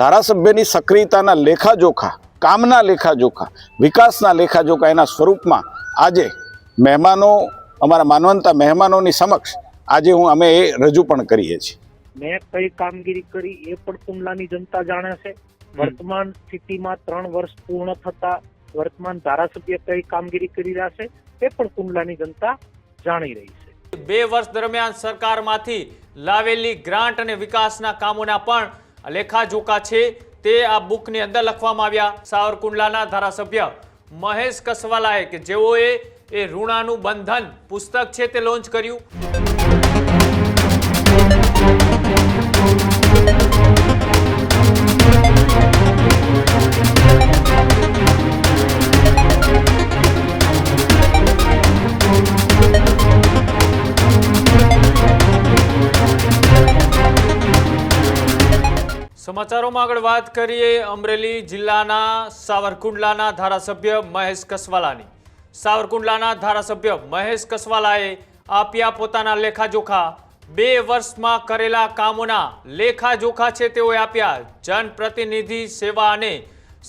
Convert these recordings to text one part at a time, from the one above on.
ધારાસભ્યની સક્રિયતાના લેખાજોખા કામના લેખાજોખા વિકાસના લેખાજોખા એના સ્વરૂપમાં આજે મહેમાનો અમારા માનવંતા મહેમાનોની સમક્ષ આજે હું અમે એ રજૂ પણ કરીએ છીએ. મેં કઈ કામગીરી કરી એ પણ કુંડલાની જનતા જાણે છે. વર્તમાન સ્થિતિમાં ત્રણ વર્ષ પૂર્ણ થતા વર્તમાન ધારાસભ્ય કઈ કામગીરી કરી રહ્યા છે એ પણ કુંડલાની જનતા જાણી રહી છે. બે વર્ષ દરમિયાન સરકારમાંથી લાવેલી ગ્રાન્ટ અને વિકાસના કામોના પણ લેખાજોખા છે તે આ બુકની અંદર લખવામાં આવ્યા. સાવરકુંડલાના ધારાસભ્ય મહેશ કસવાલાએ કે જેઓએ એ ઋણાનું બંધન પુસ્તક છે તે લોન્ચ કર્યું. સમાચારોમાં આગળ વાત કરીએ અમરેલી જિલ્લાના સાવરકુંડલાના ધારાસભ્ય મહેશ કસવાલાની. સાવરકુંડલાના ધારાસભ્ય મહેશ કસવાલાએ આપ્યા પોતાના લેખાજોખા. બે વર્ષમાં કરેલા કામોના લેખાજોખા છે તેઓએ આપ્યા. જનપ્રતિનિધિ સેવા અને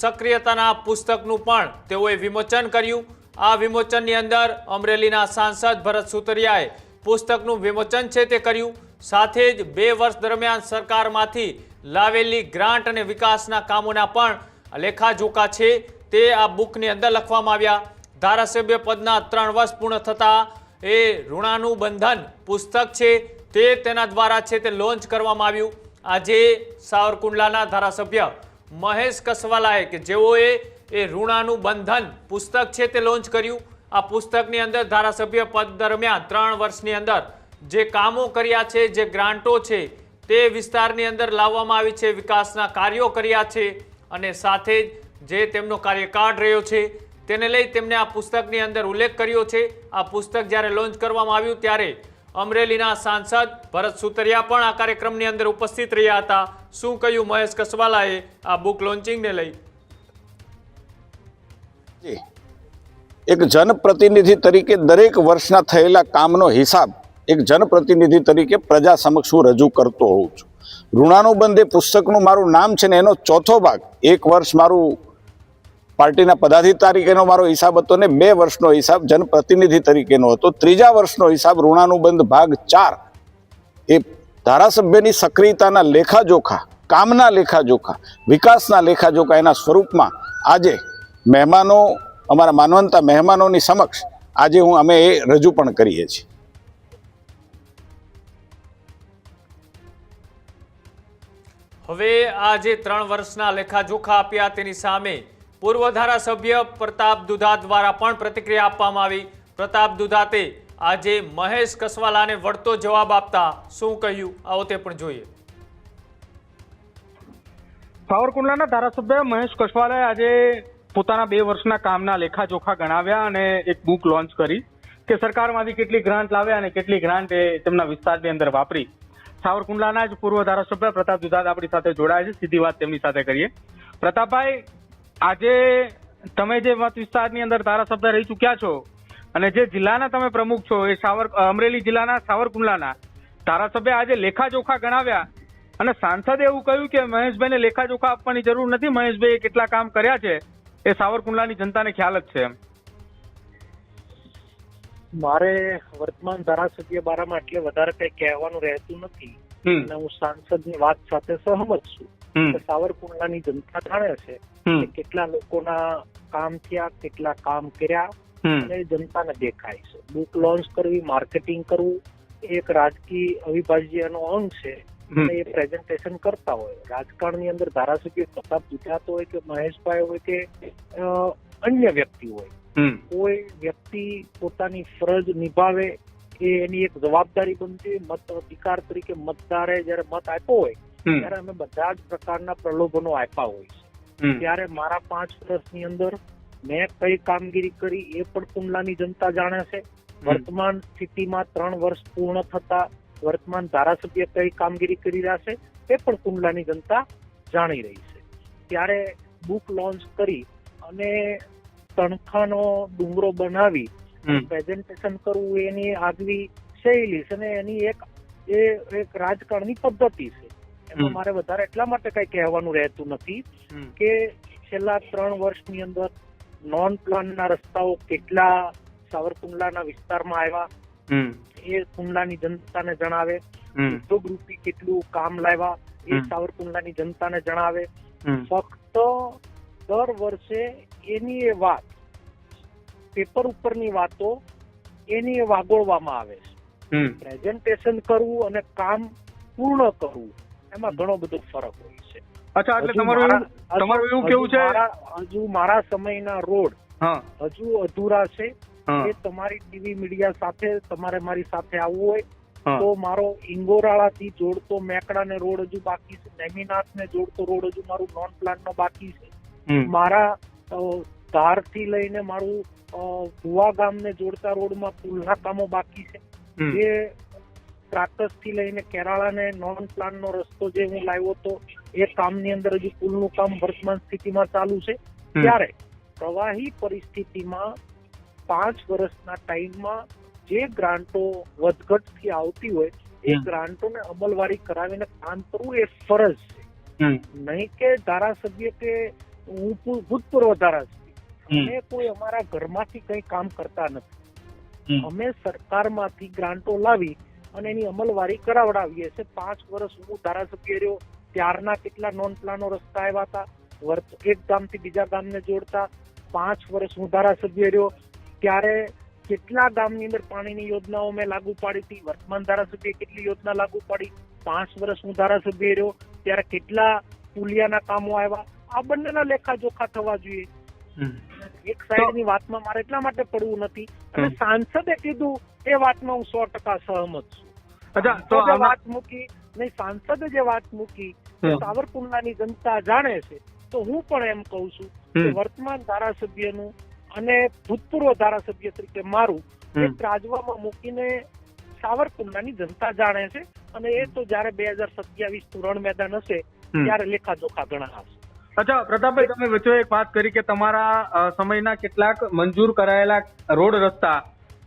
સક્રિયતાના પુસ્તકનું પણ તેઓએ વિમોચન કર્યું. આ વિમોચનની અંદર અમરેલીના સાંસદ ભરત સુતરિયાએ પુસ્તકનું વિમોચન છે તે કર્યું. સાથે જ બે વર્ષ દરમિયાન સરકારમાંથી લાવેલી ગ્રાન્ટ અને વિકાસના કામોના પણ લેખાજોખા છે. તે આ બુકની અંદર લખવામાં આવ્યા. ધારાસભ્ય પદના ત્રણ વર્ષ પૂર્ણ થતા એ ઋણાનું બંધન પુસ્તક છે. તે તેના દ્વારા છે તે લોન્ચ કરવામાં આવ્યું. આજે સાવરકુંડલાના ધારાસભ્ય મહેશ કસવાલાએ કે જેઓએ એ ઋણાનું બંધન પુસ્તક છે તે લોન્ચ કર્યું. આ પુસ્તકની અંદર ધારાસભ્ય પદ દરમિયાન ત્રણ વર્ષની અંદર જે કામો કર્યા છે, જે ગ્રાન્ટો છે તે વિસ્તારની અંદર લાવવામાં આવી છે, વિકાસના કાર્યો કર્યા છે અને સાથે જ જે તેમનો કાર્યકાળ રહ્યો છે તેને લઈ તેમણે આ પુસ્તકની અંદર ઉલ્લેખ કર્યો છે. આ પુસ્તક જ્યારે લોન્ચ કરવામાં આવ્યું ત્યારે અમરેલીના સાંસદ ભરત સુતરિયા પણ આ કાર્યક્રમની અંદર ઉપસ્થિત રહ્યા હતા. શું કહ્યું મહેશ કસવાલાએ આ બુક લોન્ચિંગને લઈ. એક જનપ્રતિનિધિ તરીકે દરેક વર્ષના થયેલા કામનો હિસાબ એક જનપ્રતિનિધિ તરીકે પ્રજા સમક્ષ હું રજૂ કરતો હોઉં છું. ઋણાનુબંધ એ પુસ્તકનું મારું નામ છે ને એનો ચોથો ભાગ, એક વર્ષ મારું પાર્ટીના પદાધિકારી તરીકેનો મારો હિસાબ હતો ને બે વર્ષનો હિસાબ જનપ્રતિનિધિ તરીકેનો હતો. ત્રીજા વર્ષનો હિસાબ ઋણાનુબંધ ભાગ ચાર, એ ધારાસભ્યની સક્રિયતાના લેખાજોખા, કામના લેખાજોખા, વિકાસના લેખાજોખા એના સ્વરૂપમાં આજે મહેમાનો, અમારા માનવંતા મહેમાનોની સમક્ષ આજે હું અમે એ રજૂ પણ કરીએ છીએ. હવે આ જે ત્રણ વર્ષના લેખાજોખા આપ્યા તેની સામે પૂર્વ ધારાસભ્ય પ્રતાપ દુધા દ્વારા પણ પ્રતિક્રિયા આપવામાં આવી. પ્રતાપ દુધાતે આજે મહેશ કસવાલાને વળતો જવાબ આપતા શું કહ્યું? આવો તે પણ જોઈએ. સાવરકુંડલાના ધારાસભ્ય મહેશ કસવાલાએ આજે પોતાના બે વર્ષના કામના લેખાજોખા ગણાવ્યા અને એક બુક લોન્ચ કરી કે સરકારમાંથી કેટલી ગ્રાન્ટ લાવ્યા અને કેટલી ગ્રાન્ટ એ તેમના વિસ્તારની અંદર વાપરી. સાવરકુંડલાના જ પૂર્વ ધારાસભ્ય પ્રતાપ દુધાત આપણી સાથે જોડાયા છે. સીધી વાત તેમની સાથે કરીએ. પ્રતાપભાઈ, આજે તમે જે મત વિસ્તારની અંદર ધારાસભ્ય રહી ચૂક્યા છો અને જે જિલ્લાના તમે પ્રમુખ છો, એ સાવર અમરેલી જિલ્લાના સાવરકુંડલાના, ધારાસભ્ય આજે લેખાજોખા ગણાવ્યા અને સાંસદે એવું કહ્યું કે મહેશભાઈને લેખાજોખા આપવાની જરૂર નથી. મહેશભાઈએ કેટલા કામ કર્યા છે, એ સાવરકુંડલાની જનતાને ખ્યાલ જ છે એમ. મારે વર્તમાન ધારાસભ્ય બારામાં એટલે વધારે કઈ કહેવાનું રહેતું નથી. અને હું સાંસદની વાત સાથે સહમત છું. કે સાવરકુંડલાની જનતા જાણે છે કે કેટલા લોકોના કામ થયા કેટલા કામ કર્યા અને જનતાને દેખાય છે. બુક લોન્ચ કરવી માર્કેટિંગ કરવું એ એક રાજકીય અવિભાજ્યનો અંગ છે. અને એ પ્રેઝન્ટેશન કરતા હોય. રાજકારણની અંદર ધારાસભ્ય પ્રતાપ દુધાત હોય કે મહેશભાઈ હોય કે અન્ય વ્યક્તિ હોય. કોઈ વ્યક્તિ પોતાની ફરજ નિભાવે એ એની એક જવાબદારી બનતી. મત અધિકાર તરીકે મતદારે જયારે મત આપ્યો હોય ત્યારે અમે બધા જ પ્રકારના પ્રલોભનો આપ્યા હોય છે. ત્યારે મારા પાંચ વર્ષની અંદર મેં કઈ કામગીરી કરી એ પણ કુંડલાની જનતા જાણે છે. વર્તમાન સ્થિતિમાં ત્રણ વર્ષ પૂર્ણ થતા વર્તમાન ધારાસભ્ય કઈ કામગીરી કરી રહ્યા છે એ પણ કુંડલાની જનતા જાણી રહી છે. ત્યારે બુક લોન્ચ કરી અને તણખાનો ડુંગરો બનાવી પ્રેઝન્ટેશન કરવું એની આગવી શૈલી છે અને એની એક એ એક રાજકારણની પદ્ધતિ છે. એમાં મારે વધારે એટલા માટે કઈ કહેવાનું રહેતું નથી કે છેલ્લા ત્રણ વર્ષની અંદર નોન પ્લાનના રસ્તાઓ કેટલા સાવરકુંડલાના વિસ્તારમાં આવ્યા. એ કુંડલાની જનતાને જણાવે. ઉદ્યોગ રૂપી કેટલું કામ લાવ્યા. એ. સાવરકુંડલાની જનતાને જણાવે. ફક્ત દર વર્ષે એની એ વાત પેપર ઉપરની વાતો એની એ વાગોળવામાં આવે છે. પ્રેઝન્ટેશન કરવું અને કામ પૂર્ણ કરવું એમાં ઘણો બધો ફરક હોય છે. અચ્છા એટલે તમારું મારા- તમારું એવું કેવું છે? હજુ મારા સમયના રોડ હજુ અધૂરા છે. એ તમારી ટીવી મીડિયા સાથે તમારે મારી સાથે આવવું હોય તો મારો ઇંગોરાળા થી જોડતો મેકડા ને રોડ હજુ બાકી છે નેમિનાથને જોડતો રોડ હજુ મારું નોન પ્લાન નો બાકી છે. મારા ધારથી લઈને મારું ભુવા ગામને જોડતા રોડમાં પુલના કામો બાકી છે. જે જે ત્રાટસથી લઈને કેરાળાને નોન પ્લાનનો રસ્તો જે હું લાવ્યો હતો એ કામની અંદર હજુ પુલનું કામ વર્તમાન સ્થિતિમાં ચાલુ છે. ત્યારે પ્રવાહી પરિસ્થિતિમાં પાંચ વર્ષના ટાઈમમાં જે ગ્રાન્ટો વધઘટથી આવતી હોય એ. ગ્રાન્ટોને અમલવારી કરાવીને કામ કરવું એ ફરજ છે. નહીં કે ધારાસભ્ય કે હું ભૂતપૂર્વ ધારાસભ્ય. અમે કોઈ અમારા ઘરમાંથી કંઈ કામ કરતા નથી. અમે સરકારમાંથી ગ્રાન્ટો લાવી અને એની અમલવારી કરાવડાવીએ છે પાંચ વર્ષ હું ધારાસભ્ય રહ્યો. ત્યારના કેટલા નોન પ્લાનો રસ્તા આવ્યા હતા? વર્ત એક ગામથી બીજા ગામને જોડતા પાંચ વર્ષ હું ધારાસભ્ય રહ્યો. ત્યારે કેટલા ગામની અંદર પાણીની યોજનાઓ મેં લાગુ પાડી હતી? વર્તમાન ધારાસભ્ય કેટલી યોજના લાગુ પાડી? પાંચ વર્ષ હું ધારાસભ્ય રહ્યો. ત્યારે કેટલા પુલિયાના કામો આવ્યા? આ બંનેના લેખા જોખા થવા જોઈએ. એક સાઈડની વાતમાં મારે એટલા માટે પડવું નથી અને સાંસદે કીધું એ વાતમાં હું સો ટકા સહમત છું અચ્છા તો વાત મૂકી નહીં સાંસદે જે વાત મૂકી સાવરકુંડલાની જનતા જાણે છે તો હું પણ એમ કહું છું કે. વર્તમાન ધારાસભ્યનું અને ભૂતપૂર્વ ધારાસભ્ય તરીકે મારું હમ. એક રાજવામાં મૂકીને સાવરકુંડલાની જનતા જાણે છે અને એ તો જયારે બે હજાર સત્યાવીસનું રણ મેદાન હશે. ત્યારે લેખાજોખા ગણા હશે અચ્છા, પ્રતાપભાઈ, તમે વચ્ચે એક વાત કરી કે તમારા સમયના કેટલાક મંજૂર કરાયેલા રોડ રસ્તા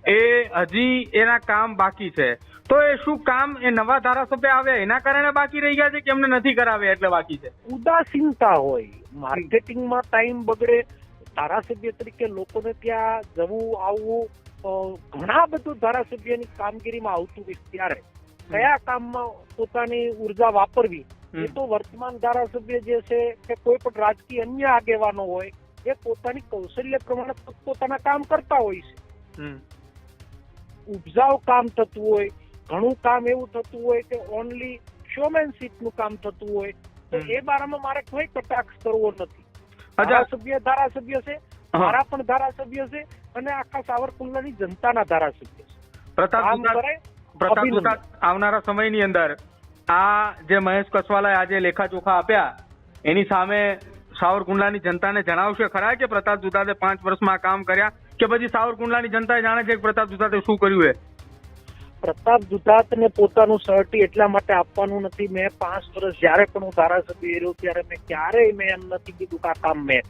એ હજી એના કામ બાકી છે. તો એ શું કામ એ નવા ધારાસભ્ય આવ્યા એના કારણે બાકી રહી ગયા છે કે એમને નથી કરાવ્યા એટલે બાકી છે? ઉદાસીનતા હોય. માર્કેટિંગમાં ટાઈમ બગડે. ધારાસભ્ય તરીકે લોકોને ત્યાં જવું, આવવું ઘણા બધું ધારાસભ્યની કામગીરીમાં આવતું હોય ત્યારે. કયા કામમાં પોતાની ઊર્જા વાપરવી? એ તો વર્તમાન ધારાસભ્ય જે છે કે કોઈ પણ રાજકીય અન્ય આગેવાનો હોય એ પોતાની કૌશલ્ય પ્રમાણે પોતાના કામ કરતા હોય છે. ઉપજાવ કામ થતું હોય ઘણું કામ એવું થતું હોય કે ઓનલી શોમેનશીપનું કામ થતું હોય તો એ બારામાં મારે કોઈ કટાક્ષ કરવો નથી. ધારાસભ્ય ધારાસભ્ય છે મારા પણ ધારાસભ્ય છે અને આખા સાવરકુંડલાની જનતાના ધારાસભ્ય છે. પ્રતાપ આવનારા સમયની અંદર આ જે મહેશ કસવાલાએ આજે લેખાજોખા આપ્યા એની સામે સાવરકુંડલાની જનતાને જણાવશે ખરા કે પ્રતાપ જુદાદે પાંચ વર્ષમાં કામ કર્યા કે પછી સાવરકુંડલાની જનતા જાણે છે કે પ્રતાપ જુદાદે શું કર્યું એ? પ્રતાપ દુધાતને પોતાનું સર્ટી એટલા માટે આપવાનું નથી. મેં પાંચ વર્ષ જ્યારે પણ હું ધારાસભ્ય રહ્યો ત્યારે મેં ક્યારેય મેં એમ નથી કીધું કે આ કામ મેં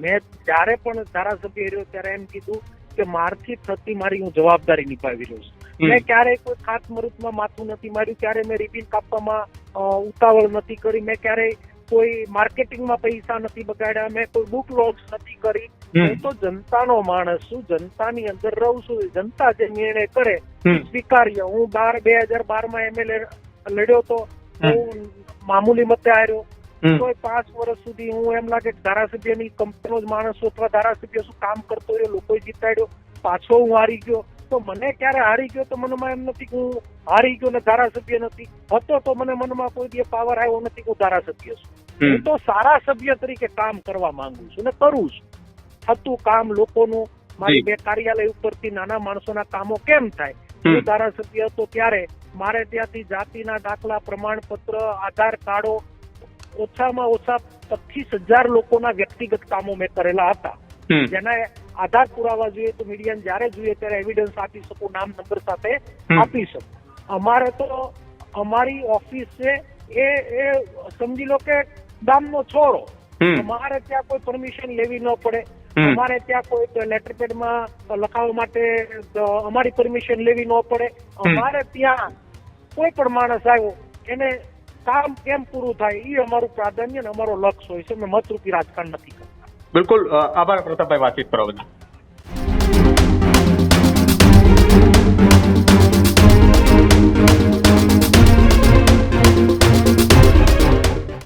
મેં જયારે પણ ધારાસભ્ય રહ્યો ત્યારે એમ કીધું કે મારથી થતી મારી હું જવાબદારી નિભાવી રહ્યો છું. મેં ક્યારેય કોઈ ખાતમુહૂર્તમાં માથું નથી માર્યું ક્યારે મેં રિબિન કાપવામાં ઉતાવળ નથી કરી મેં ક્યારેય કોઈ માર્કેટિંગમાં પૈસા નથી બગાડ્યા મેં કોઈ બુક લોન્ચ નથી કરી. હું તો જનતાનો માણસ છું જનતાની અંદર રહું છું જનતા જે નિર્ણય કરે સ્વીકાર્ય. હું બાર બે હજાર બારમાં એમએલએ લડ્યો તો હું મામૂલી મતે આવ્યો. તો પાંચ વર્ષ સુધી હું એમ લાગે ધારાસભ્યની કંપનીનો જ માણસ છું અથવા ધારાસભ્ય શું કામ કરતો રહ્યો લોકોએ જીતાડ્યો પાછો હું હારી ગયો. તો મને ક્યારે હારી ગયો તો મનમાં એમ નથી કે હું હારી ગયો ને ધારાસભ્ય નથી. હતો તો મને મનમાં કોઈ દી પાવર આવ્યો નથી કે હું ધારાસભ્ય છું. હું તો સારા સભ્ય તરીકે કામ કરવા માંગુ છું ને કરું છું. થતું કામ લોકોનું મારી બે કાર્યાલય ઉપરથી નાના માણસોના કામો કેમ થાય. હું ધારાસભ્ય હતો ત્યારે મારે ત્યાંથી જાતિના દાખલા પ્રમાણપત્ર આધાર કાર્ડો ઓછામાં ઓછા પચીસ હજાર લોકોના વ્યક્તિગત કામો મેં કરેલા હતા. જેના આધાર પુરાવા જોઈએ તો મીડિયાને જ્યારે જોઈએ ત્યારે એવિડન્સ આપી શકું નામ નંબર સાથે આપી શકું. અમારે તો અમારી ઓફિસ છે એ એ સમજી લો કે ગામનો છોરો અમારે ત્યાં કોઈ પરમિશન લેવી ન પડે. અમારે ત્યાં કોઈ લેટર પેડમાં લખાવવા માટે અમારી પરમિશન લેવી ન પડે. અમારે ત્યાં કોઈ પણ માણસ આવ્યો એને કામ કેમ પૂરું થાય એ અમારું પ્રાધાન્ય અને અમારો લક્ષ્ય હોય છે. અમે મતરૂપી રાજકારણ નથી કરતા. બિલકુલ આભાર પ્રતાપભાઈ વાતચીત કરવા બદલ.